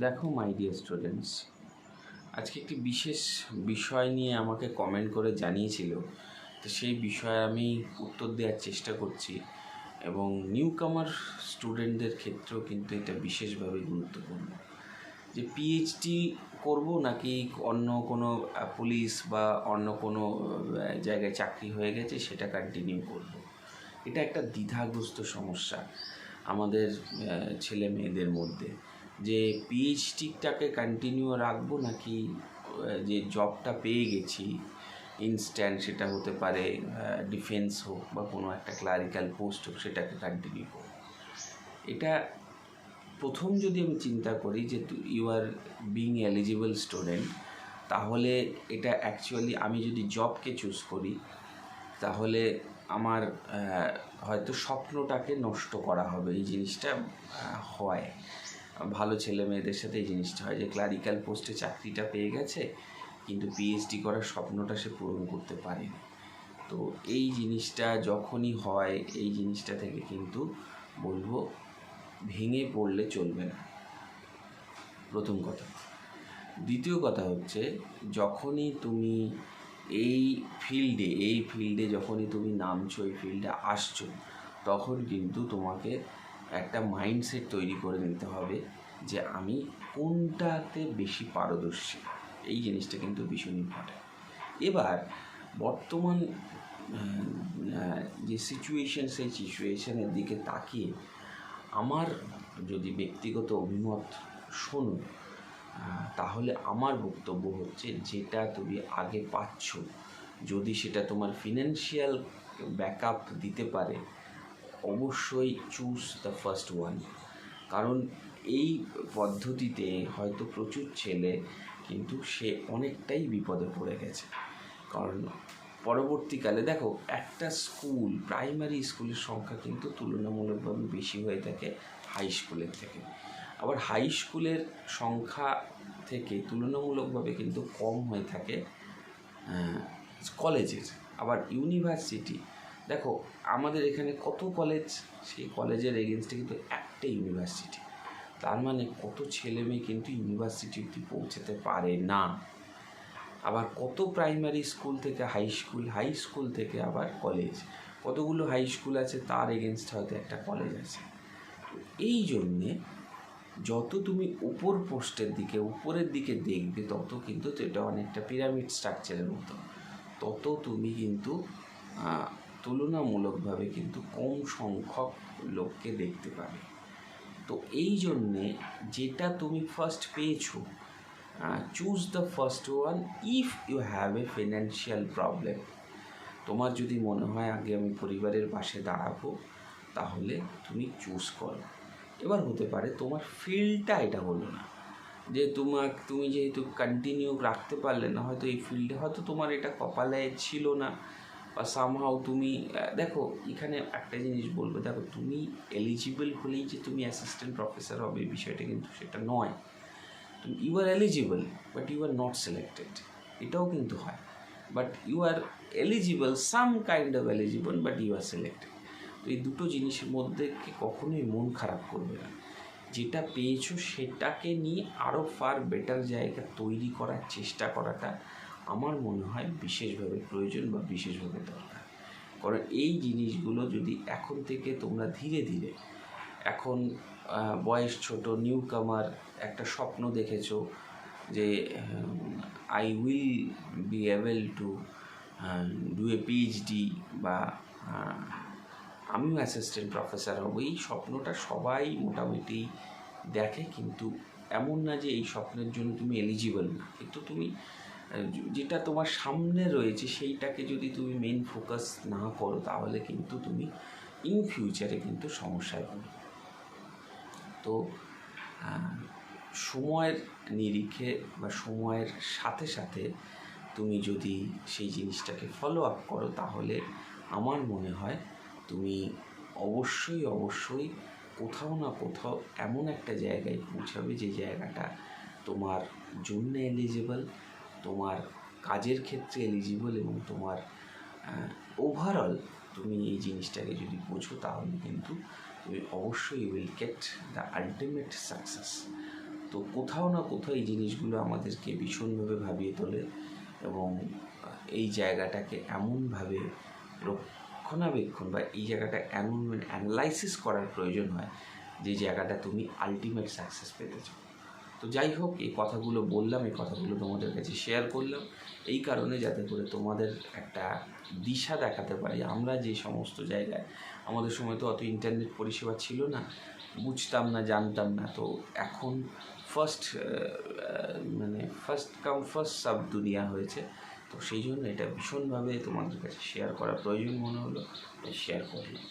দেখো my dear students আজকে একটি বিশেষ বিষয় নিয়ে আমাকে কমেন্ট করে জানিয়েছিল। তো সেই বিষয়ে আমি উত্তর দেওয়ার চেষ্টা করছি এবং নিউ কামার স্টুডেন্টদের ক্ষেত্রেও কিন্তু এটা বিশেষভাবে গুরুত্বপূর্ণ। যে পিএইচডি করব নাকি অন্য কোনো পুলিশ বা অন্য কোনো জায়গায় চাকরি হয়ে গেছে সেটা কন্টিনিউ করব। এটা একটা দ্বিধাগ্রস্ত সমস্যা আমাদের ছেলে মেয়েদের মধ্যে। যে পিএইচডিটাকে কন্টিনিউ রাখব নাকি যে জবটা পেয়ে গেছি ইনস্ট্যান্ট সেটা হতে পারে ডিফেন্স হোক বা কোনো একটা ক্লারিক্যাল পোস্ট হোক, সেটাকে কন্টিনিউ করব। এটা প্রথম যদি আমি চিন্তা করি যে you are being eligible student তাহলে এটা অ্যাকচুয়ালি আমি যদি জবকে চুজ করি, তাহলে আমার হয়তো স্বপ্নটাকে নষ্ট করা হবে, এই জিনিসটা হয়। ভালো ছেলে মেয়েদের সাথে এই জিনিসটা হয় যে ক্লারিক্যাল পোস্টে চাকরিটা পেয়ে গেছে, কিন্তু পিএইচডি করার স্বপ্নটা সে পূরণ করতে পারেনি। তো এই জিনিসটা যখনই হয়, এই জিনিসটা থেকে কিন্তু বলব ভেঙে পড়লে চলবে না। প্রথম কথা। দ্বিতীয় কথা হচ্ছে, যখনই তুমি এই ফিল্ডে এই ফিল্ডে যখনই তুমি নামছো, এই ফিল্ডে আসছো, তখন কিন্তু তোমাকে একটা মাইন্ডসেট তৈরি করে নিতে হবে যে আমি কোনটাতে বেশি পারদর্শী। এই জিনিসটা কিন্তু ভীষণ ইম্পর্ট্যান্ট এবার, বর্তমান যে সিচুয়েশন সেই সিচুয়েশনের দিকে তাকিয়ে আমার যদি ব্যক্তিগত অভিমত শোনো তাহলে আমার বক্তব্য হচ্ছে যেটা তুমি আগে পাচ্ছ। যদি সেটা তোমার ফিনান্সিয়াল ব্যাকআপ দিতে পারে অবশ্যই চুজ দ্য ফার্স্ট ওয়ান কারণ এই পদ্ধতিতে হয়তো প্রচুর ছেলে কিন্তু সে অনেকটাই বিপদে পড়ে গেছে। কারণ পরবর্তীকালে দেখো, একটা স্কুল প্রাইমারি স্কুলের সংখ্যা কিন্তু তুলনামূলকভাবে বেশি হয়ে থাকে হাই স্কুলের থেকে। আবার হাই স্কুলের সংখ্যা থেকে তুলনামূলকভাবে কিন্তু কম হয়ে থাকে কলেজের আবার ইউনিভার্সিটি দেখো, আমাদের এখানে কত কলেজ সেই কলেজের এগেনস্টে কিন্তু একটা ইউনিভার্সিটি তার মানে কত ছেলে মেয়ে কিন্তু ইউনিভার্সিটি অব্দি পৌঁছাতে পারে না। আবার কত প্রাইমারি স্কুল থেকে হাই স্কুল হাই স্কুল থেকে আবার কলেজ কতগুলো হাই স্কুল আছে, তার এগেনস্ট হয়তো একটা কলেজ আছে। তো এই জন্যে যত তুমি উপর পোস্টের দিকে, উপরের দিকে দেখবে, তত কিন্তু এটা অনেকটা পিরামিড স্ট্রাকচারের মতো। তত তুমি কিন্তু তুলনামূলকভাবে কিন্তু কম সংখ্যক লোককে দেখতে পাবে। তো এই জন্যে যেটা তুমি ফার্স্ট পেয়েছ choose the first one if you have a financial problem তোমার যদি মনে হয় আগে আমি পরিবারের পাশে দাঁড়াবো, তাহলে তুমি চুজ করো। এবার হতে পারে তোমার ফিল্ডটা এটা হলো না। যে তোমার তুমি যেহেতু কন্টিনিউ রাখতে পারলে না, হয়তো এই ফিল্ডে হয়তো তোমার এটা কপালে ছিল না। বা সামহাও তুমি দেখো, এখানে একটা জিনিস বলবে, দেখো, তুমি এলিজিবল হলেই যে তুমি অ্যাসিস্ট্যান্ট প্রফেসর হবে বিষয়টা কিন্তু সেটা নয়। তুমি you are eligible but you are not selected এটাও কিন্তু হয়। But you are eligible some kind of eligible but you are selected তো এই দুটো জিনিসের মধ্যে কখনোই মন খারাপ করবে না। যেটা পেয়েছ সেটাকে নিয়ে আরও ফার বেটার জায়গা তৈরি করার চেষ্টা করাটা। আমার মনে হয় বিশেষভাবে প্রয়োজন বা বিশেষভাবে দরকার। কারণ এই জিনিসগুলো যদি এখন থেকে তোমরা ধীরে ধীরে, এখন বয়স ছোট নিউ কামার একটা স্বপ্ন দেখেছ যে I will be able to do a PhD বা আমিও অ্যাসিস্ট্যান্ট প্রফেসর হব। এই স্বপ্নটা সবাই মোটামুটি দেখে, কিন্তু এমন না যে এই স্বপ্নের জন্য তুমি এলিজিবল না। কিন্তু তুমি যেটা তোমার সামনে রয়েছে সেইটাকে যদি তুমি মেন ফোকাস না করো, তাহলে কিন্তু তুমি ইন ফিউচারে কিন্তু সমস্যায় পড়বে। তো সময়ের নিরিখে বা সময়ের সাথে সাথে তুমি যদি সেই জিনিসটাকে ফলো আপ করো, তাহলে আমার মনে হয় তুমি অবশ্যই অবশ্যই কোথাও না কোথাও এমন একটা জায়গায় পৌঁছাবে যে জায়গাটা তোমার জন্য এলিজিবল তোমার কাজের ক্ষেত্রে এলিজিবল এবং তোমার ওভারঅল তুমি এই জিনিসটাকে যদি বোঝো তাহলে কিন্তু তুমি অবশ্যই will get the ultimate success তো কোথাও না কোথাও এই জিনিসগুলো আমাদেরকে ভীষণভাবে ভাবিয়ে তোলে এবং এই জায়গাটাকে এমনভাবে রক্ষণাবেক্ষণ বা এই জায়গাটা এমন অ্যানালাইসিস করার প্রয়োজন হয় যে জায়গাটা তুমি আলটিমেট সাকসেস পেতে চাও। তো যাই হোক, এই কথাগুলো বললাম, এই কথাগুলো তোমাদের কাছে শেয়ার করলাম। এই কারণে যাতে করে তোমাদের একটা দিশা দেখাতে পারি। আমরা যে সমস্ত জায়গায়, আমাদের সময় তো অত ইন্টারনেট পরিষেবা ছিল না, বুঝতাম না, জানতাম না। তো এখন ফার্স্ট মানে ফার্স্ট কাম ফার্স্ট সাব দুনিয়া হয়েছে। তো সেই জন্য এটা ভীষণভাবে তোমাদের কাছে শেয়ার করা প্রয়োজন মনে হলো, তাই শেয়ার করলাম।